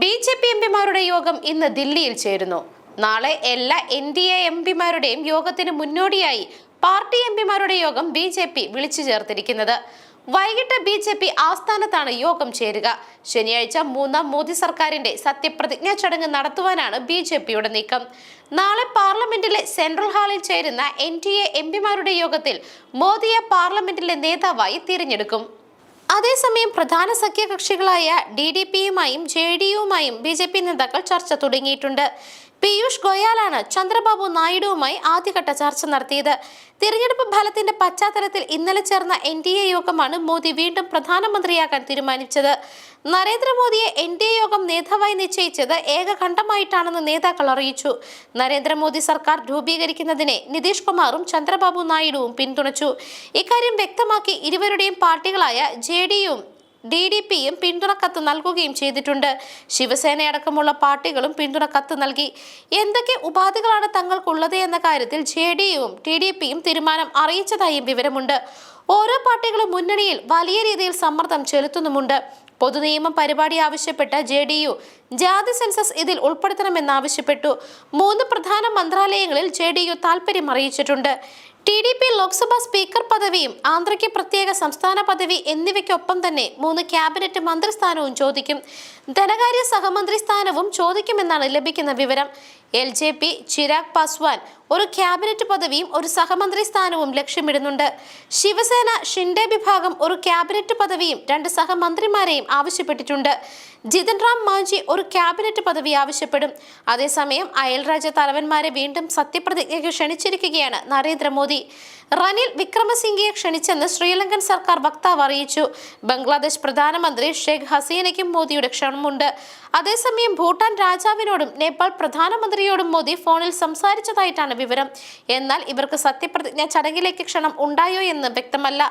B J P എംപിമാരുടെ യോഗം ഇന്ന് ദില്ലിയിൽ ചേരുന്നു. നാളെ എല്ലാ എൻ ഡി എ എം പിമാരുടെയും യോഗത്തിന് മുന്നോടിയായി പാർട്ടി എംപിമാരുടെ യോഗം ബി ജെ പി വിളിച്ചു ചേർത്തിരിക്കുന്നത്. വൈകിട്ട് ബി ജെ പി ആസ്ഥാനത്താണ് യോഗം ചേരുക. ശനിയാഴ്ച മൂന്നാം മോദി സർക്കാരിന്റെ സത്യപ്രതിജ്ഞാ ചടങ്ങ് നടത്തുവാനാണ് ബി ജെ പിയുടെ നീക്കം. നാളെ പാർലമെന്റിലെ സെൻട്രൽ ഹാളിൽ ചേരുന്ന എൻ ഡി എ എം പിമാരുടെ യോഗത്തിൽ മോദിയെ പാർലമെന്റിലെ നേതാവായി തിരഞ്ഞെടുക്കും. അതേസമയം പ്രധാന സഖ്യകക്ഷികളായ ഡി ഡി പിയുമായും ജെ ഡി യുമായും ബി ജെ പി നേതാക്കൾ ചർച്ച തുടങ്ങിയിട്ടുണ്ട്. പീയൂഷ് ഗോയാലാണ് ചന്ദ്രബാബു നായിഡുവുമായി ആദ്യഘട്ട ചർച്ച നടത്തിയത്. തിരഞ്ഞെടുപ്പ് ഫലത്തിന്റെ പശ്ചാത്തലത്തിൽ ഇന്നലെ ചേർന്ന എൻ ഡി എ യോഗമാണ് മോദി വീണ്ടും പ്രധാനമന്ത്രിയാക്കാൻ തീരുമാനിച്ചത്. നരേന്ദ്രമോദിയെ എൻ ഡി എ യോഗം നേതാവായി നിശ്ചയിച്ചത് ഏകകണ്ഠമായിട്ടാണെന്ന് നേതാക്കൾ അറിയിച്ചു. നരേന്ദ്രമോദി സർക്കാർ രൂപീകരിക്കുന്നതിനെ നിതീഷ് കുമാറും ചന്ദ്രബാബു നായിഡുവും പിന്തുണച്ചു. ഇക്കാര്യം വ്യക്തമാക്കി ഇരുവരുടെയും പാർട്ടികളായ ജെ ഡിയും ഡി ഡി പിയും പിന്തുണ കത്ത് നൽകുകയും ചെയ്തിട്ടുണ്ട്. ശിവസേനയടക്കമുള്ള പാർട്ടികളും പിന്തുണക്കത്ത് നൽകി. എന്തൊക്കെ ഉപാധികളാണ് തങ്ങൾക്കുള്ളത് എന്ന കാര്യത്തിൽ ജെ ഡി യുവും ടി ഡി പിയും തീരുമാനം അറിയിച്ചതായും വിവരമുണ്ട്. ഓരോ പാർട്ടികളും മുന്നണിയിൽ വലിയ രീതിയിൽ സമ്മർദ്ദം ചെലുത്തുന്നുമുണ്ട്. പൊതുനിയമം പരിപാടി ആവശ്യപ്പെട്ട ജെ ഡി യു ജാതി സെൻസസ് ഇതിൽ ഉൾപ്പെടുത്തണമെന്നാവശ്യപ്പെട്ടു. മൂന്ന് പ്രധാന മന്ത്രാലയങ്ങളിൽ ജെ ഡി യു താൽപര്യം അറിയിച്ചിട്ടുണ്ട്. T D P Lok Sabha speaker പദവിയും ആന്ധ്രയ്ക്ക് പ്രത്യേക സംസ്ഥാന പദവി എന്നിവയ്ക്കൊപ്പം തന്നെ മൂന്ന് ക്യാബിനറ്റ് മന്ത്രിസ്ഥാനവും ചോദിക്കും. ധനകാര്യ സഹമന്ത്രി സ്ഥാനവും ചോദിക്കുമെന്നാണ് ലഭിക്കുന്ന വിവരം. L J P Chirag Paswan ഒരു ക്യാബിനറ്റ് പദവിയും ഒരു സഹമന്ത്രി സ്ഥാനവും ലക്ഷ്യമിടുന്നുണ്ട്. ശിവസേന ഷിൻഡെ വിഭാഗം ഒരു ക്യാബിനറ്റ് പദവിയും രണ്ട് സഹമന്ത്രിമാരെയും ആവശ്യപ്പെട്ടിട്ടുണ്ട്. ജിതൻ റാം മാഞ്ചി ഒരു ക്യാബിനറ്റ് പദവി ആവശ്യപ്പെടും. അതേസമയം അയൽരാജ്യ തലവന്മാരെ വീണ്ടും സത്യപ്രതിജ്ഞയ്ക്ക് ക്ഷണിച്ചിരിക്കുകയാണ് നരേന്ദ്രമോദി. റനിൽ വിക്രമസിംഗയെ ക്ഷണിച്ചെന്ന് ശ്രീലങ്കൻ സർക്കാർ വക്താവ് അറിയിച്ചു. ബംഗ്ലാദേശ് പ്രധാനമന്ത്രി ഷെയ്ഖ് ഹസീനയ്ക്കും മോദിയുടെ ക്ഷണമുണ്ട്. അതേസമയം ഭൂട്ടാൻ രാജാവിനോടും നേപ്പാൾ പ്രധാനമന്ത്രിയോടും മോദി ഫോണിൽ സംസാരിച്ചതായിട്ടാണ് വിവരം. എന്നാൽ ഇവർക്ക് സത്യപ്രതിജ്ഞ ചടങ്ങിലേക്ക് ക്ഷണം ഉണ്ടായോ എന്ന് വ്യക്തമല്ല.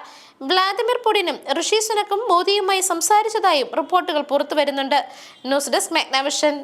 വ്ളാദിമിർ പുടിനും ഋഷി സുനക്കും മോദിയുമായി സംസാരിച്ചതായും റിപ്പോർട്ടുകൾ പുറത്തുവരുന്നുണ്ട്. News desk Magnavision